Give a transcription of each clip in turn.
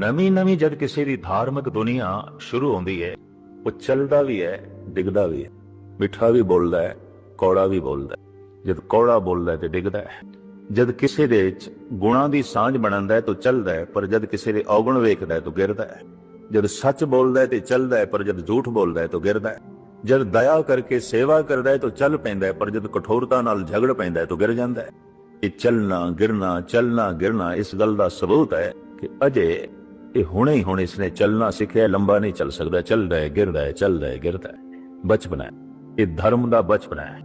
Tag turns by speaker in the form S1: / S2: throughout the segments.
S1: ਨਵੀਂ ਨਵੀਂ ਜਦ ਕਿਸੇ ਦੀ ਧਾਰਮਿਕ ਦੁਨੀਆ ਸ਼ੁਰੂ ਹੁੰਦੀ ਹੈ ਉਹ ਚੱਲਦਾ ਵੀ ਹੈ ਡਿੱਗਦਾ ਵੀ ਹੈ ਮਿੱਠਾ ਵੀ ਬੋਲਦਾ ਹੈ ਕੌੜਾ ਵੀ ਬੋਲਦਾ ਹੈ ਜਦ ਕੌੜਾ ਬੋਲਦਾ ਹੈ ਤੇ ਡਿੱਗਦਾ ਹੈ ਜਦ ਕਿਸੇ ਦੇ ਵਿੱਚ ਗੁਣਾਂ ਦੀ ਸਾਂਝ ਬਣਾਉਂਦਾ ਹੈ ਤਾਂ ਚੱਲਦਾ ਹੈ ਪਰ ਜਦ ਕਿਸੇ ਦੇ ਔਗਣ ਵੇਖਦਾ ਹੈ ਤਾਂ ਗਿਰਦਾ ਹੈ ਜਦ ਸੱਚ ਬੋਲਦਾ ਹੈ ਤੇ ਚੱਲਦਾ ਹੈ ਪਰ ਜਦ ਝੂਠ ਬੋਲਦਾ ਹੈ ਤਾਂ ਗਿਰਦਾ ਹੈ ਜਦ ਦਇਆ ਕਰਕੇ ਸੇਵਾ ਕਰਦਾ ਹੈ ਤਾਂ ਚੱਲ ਪੈਂਦਾ ਹੈ ਪਰ ਜਦ ਕਠੋਰਤਾ ਨਾਲ ਝਗੜ ਪੈਂਦਾ ਹੈ ਤਾਂ ਗਿਰ ਜਾਂਦਾ ਹੈ ਇਹ ਚੱਲਣਾ, ਗਿਰਨਾ ਚੱਲਣਾ, ਗਿਰਨਾ, ਇਸ ਗੱਲ ਦਾ ਸਬੂਤ ਹੈ ਕਿ ਅਜੇ ਇਹ ਹੁਣੇ ਹੀ ਹੁਣ ਇਸਨੇ ਚੱਲਣਾ ਸਿੱਖਿਆ, ਲੰਬਾ ਨਹੀਂ ਚੱਲ ਸਕਦਾ। ਚੱਲਦਾ ਹੈ, ਗਿਰਦਾ ਹੈ ਚੱਲਦਾ ਹੈ, ਗਿਰਦਾ ਹੈ। ਬਚਪਨ ਹੈ। ਇਹ ਧਰਮ ਦਾ ਬਚਪਨ ਹੈ।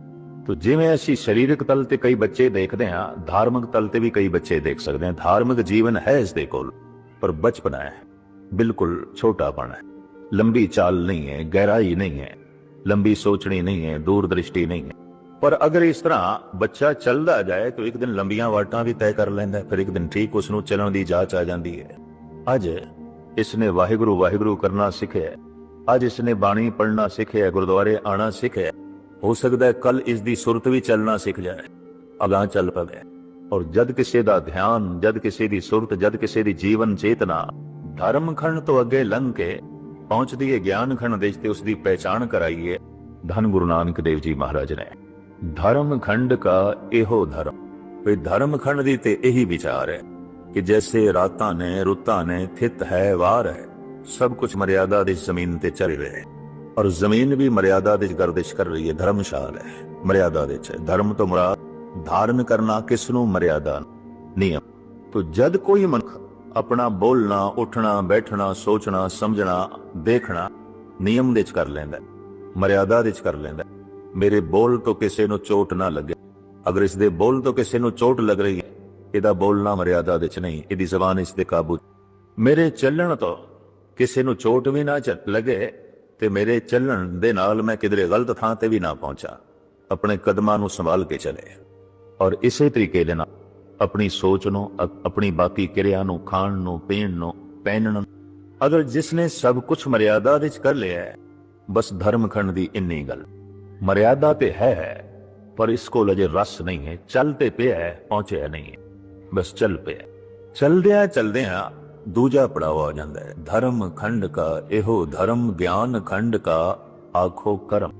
S1: ਤੋ ਜਿਵੇਂ ਅਸੀਂ ਸਰੀਰਕ ਤਲ ਤੇ ਕਈ ਬੱਚੇ ਦੇਖਦੇ ਹਾਂ, ਧਾਰਮਿਕ ਤਲ ਤੇ ਵੀ ਕਈ ਬੱਚੇ ਦੇਖ ਸਕਦੇ ਹਾਂ। ਧਾਰਮਿਕ ਜੀਵਨ ਹੈ ਇਸ ਦੇ ਕੋਲ, ਪਰ ਬਚਪਨ ਹੈ। ਬਿਲਕੁਲ ਛੋਟਾਪਣ ਹੈ। ਲੰਬੀ ਚਾਲ ਨਹੀਂ ਹੈ, ਗਹਿਰਾਈ ਨਹੀਂ ਹੈ। ਲੰਬੀ ਸੋਚਣੀ ਨਹੀਂ ਹੈ ਦੂਰ ਦ੍ਰਿਸ਼ਟੀ ਨਹੀਂ ਹੈ। ਪਰ ਅਗਰ ਇਸ ਤਰ੍ਹਾਂ ਬੱਚਾ ਚੱਲਦਾ ਜਾਏ, ਤਾਂ ਇੱਕ ਦਿਨ ਲੰਬੀਆਂ ਵਾਟਾਂ ਵੀ ਤੈਅ ਕਰ ਲੈਂਦਾ ਫਿਰ ਇੱਕ ਦਿਨ ਠੀਕ ਉਸ ਨੂੰ ਚੱਲਣ ਦੀ ਜਾਚ ਆ ਜਾਂਦੀ ਹੈ। ਅੱਜ ਇਸ ਨੇ ਵਾਹਿਗੁਰੂ ਵਾਹਿਗੁਰੂ ਕਰਨਾ ਸਿੱਖਿਆ ਅੱਜ ਇਸ ਨੇ ਬਾਣੀ ਪੜ੍ਹਨਾ ਸਿੱਖਿਆ ਹੈ, ਗੁਰਦੁਆਰੇ ਆਣਾ ਸਿੱਖਿਆ ਹੋ। ਸਕਦਾ ਹੈ ਕੱਲ ਇਸ ਦੀ ਸੁਰਤ ਵੀ ਚੱਲਣਾ ਸਿੱਖ ਜਾਏ ਅਗਾਹ ਚੱਲ ਪਵੇ। ਔਰ ਜਦ ਕਿਸੇ ਦਾ ਧਿਆਨ ਜਦ ਕਿਸੇ ਦੀ ਸੁਰਤ ਜਦ ਕਿਸੇ ਦੀ ਜੀਵਨ ਚੇਤਨਾ ਧਰਮ ਖੰਡ ਤੋਂ ਅੱਗੇ ਲੰਘ ਕੇ ਪਹੁੰਚਦੀ ਹੈ ਗਿਆਨ ਖੰਡ ਦੇ ਤੇ ਉਸ ਦੀ ਪਹਿਚਾਣ ਕਰਾਈਏ ਧੰਨ ਗੁਰੂ ਨਾਨਕ ਦੇਵ ਜੀ ਮਹਾਰਾਜ ਨੇ। ਧਰਮ ਖੰਡ ਕਾ ਇਹੋ ਧਰਮ ਵੀ ਧਰਮ ਖੰਡ ਦੀ ਤੇ ਇਹੀ ਵਿਚਾਰ ਹੈ। ਕਿ ਜੈਸੇ ਰਾਤਾਂ ਨੇ, ਰੁੱਤਾਂ ਨੇ, ਥਿਤ ਹੈ, ਵਾਰ ਹੈ, ਸਭ ਕੁਝ ਮਰਿਆਦਾ ਦੀ ਜ਼ਮੀਨ ਤੇ ਚੱਲ ਰਿਹਾ ਹੈ। ਔਰ ਜ਼ਮੀਨ ਵੀ ਮਰਿਆਦਾ ਦੀ ਗਰਦਿਸ਼ ਕਰ ਰਹੀ ਹੈ, ਧਰਮਸ਼ਾਲ ਹੈ, ਮਰਿਆਦਾ ਦੇ ਚ ਧਰਮ ਤੋਂ ਮੁਰਾਦ ਧਾਰਨ ਕਰਨਾ ਕਿਸ ਨੂੰ? ਮਰਿਆਦਾ ਨਿਯਮ। ਤੋ ਜਦ ਕੋਈ ਮਨੁੱਖ ਆਪਣਾ ਬੋਲਣਾ, ਉੱਠਣਾ, ਬੈਠਣਾ, ਸੋਚਣਾ, ਸਮਝਣਾ, ਦੇਖਣਾ, ਨਿਯਮ ਦੇ ਚ ਕਰ ਲੈਂਦਾ ਮਰਿਆਦਾ ਦੇ ਚ ਕਰ ਲੈਂਦਾ ਮੇਰੇ ਬੋਲ ਤੋਂ ਕਿਸੇ ਨੂੰ ਚੋਟ ਨਾ ਲੱਗੇ। ਅਗਰ ਇਸ ਦੇ ਬੋਲ ਤੋਂ ਕਿਸੇ ਨੂੰ ਚੋਟ ਲੱਗ ਰਹੀ ਹੈ ਇਹਦਾ ਬੋਲਣਾ ਮਰਿਆਦਾ ਵਿੱਚ ਨਹੀਂ, ਇਹਦੀ ਜ਼ਬਾਨ ਇਸ ਦੇ ਕਾਬੂ ਮੇਰੇ ਚੱਲਣ ਤੋਂ ਕਿਸੇ ਨੂੰ ਚੋਟ ਵੀ ਨਾ ਲੱਗੇ ਤੇ ਮੇਰੇ ਚੱਲਣ ਦੇ ਨਾਲ ਮੈਂ ਕਿਧਰੇ ਗਲਤ ਥਾਂ ਤੇ ਵੀ ਨਾ ਪਹੁੰਚਾ। ਆਪਣੇ ਕਦਮਾਂ ਨੂੰ ਸੰਭਾਲ ਕੇ ਚਲੇ। ਔਰ ਇਸੇ ਤਰੀਕੇ ਦੇ ਨਾਲ ਆਪਣੀ ਸੋਚ ਨੂੰ ਆਪਣੀ ਬਾਕੀ ਕਿਰਿਆ ਨੂੰ, ਖਾਣ ਨੂੰ, ਪੀਣ ਨੂੰ, ਪਹਿਨਣ ਅਗਰ ਜਿਸ ਨੇ ਸਭ ਕੁਝ ਮਰਿਆਦਾ ਵਿੱਚ ਕਰ ਲਿਆ ਹੈ, ਬਸ ਧਰਮਖੰਡ ਦੀ ਇੰਨੀ ਗੱਲ। ਮਰਿਆਦਾ ਤੇ ਹੈ, ਪਰ ਇਸ ਕੋਲ ਅਜੇ ਰਸ ਨਹੀਂ ਹੈ, ਚੱਲ ਤੇ ਪਿਆ ਹੈ, ਪਹੁੰਚਿਆ ਨਹੀਂ ਹੈ। ਬਸ ਚੱਲ ਪਿਆ। ਚਲਦਿਆਂ ਚਲਦਿਆਂ ਦੂਜਾ ਪੜਾਅ ਆ ਜਾਂਦਾ ਹੈ। ਧਰਮ ਖੰਡ ਕਾ, ਇਹੋ ਧਰਮ, ਗਿਆਨ ਖੰਡ ਕਾ, ਆਖੋ ਕਰਮ।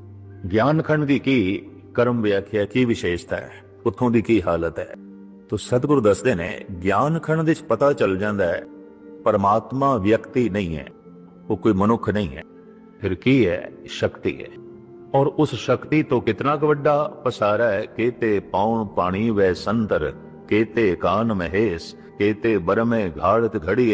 S1: ਗਿਆਨ ਖੰਡ ਦੀ ਕੀ ਕਰਮ ਵਿਆਖਿਆ, ਕੀ ਵਿਸ਼ੇਸ਼ਤਾ ਹੈ? ਉੱਥੋਂ ਦੀ ਕੀ ਹਾਲਤ ਹੈ? ਤੋ ਸਤਿਗੁਰੂ ਦੱਸਦੇ ਨੇ, ਗਿਆਨ ਖੰਡ ਦੇ ਵਿੱਚ ਪਤਾ ਚੱਲ ਜਾਂਦਾ ਹੈ, ਪਰਮਾਤਮਾ ਵਿਅਕਤੀ ਨਹੀਂ ਹੈ। ਉਹ ਕੋਈ ਮਨੁੱਖ ਨਹੀਂ ਹੈ। ਫਿਰ ਕੀ ਹੈ? ਸ਼ਕਤੀ ਹੈ। ਔਰ ਉਸ ਸ਼ਕਤੀ ਤੋਂ ਕਿਤਨਾ ਕੁ ਵੱਡਾ ਪਸਾਰਾ ਹੈ, ਕੇਤੇ ਪਾਉਣ ਪਾਣੀ ਵੈ ਸੰਤਰ। ਕੇਤੇ ਕਾਨ ਮਹੇਸ਼ ਕੇਤੇ ਬਰਮੇ ਘਾੜਤ ਘੜੀ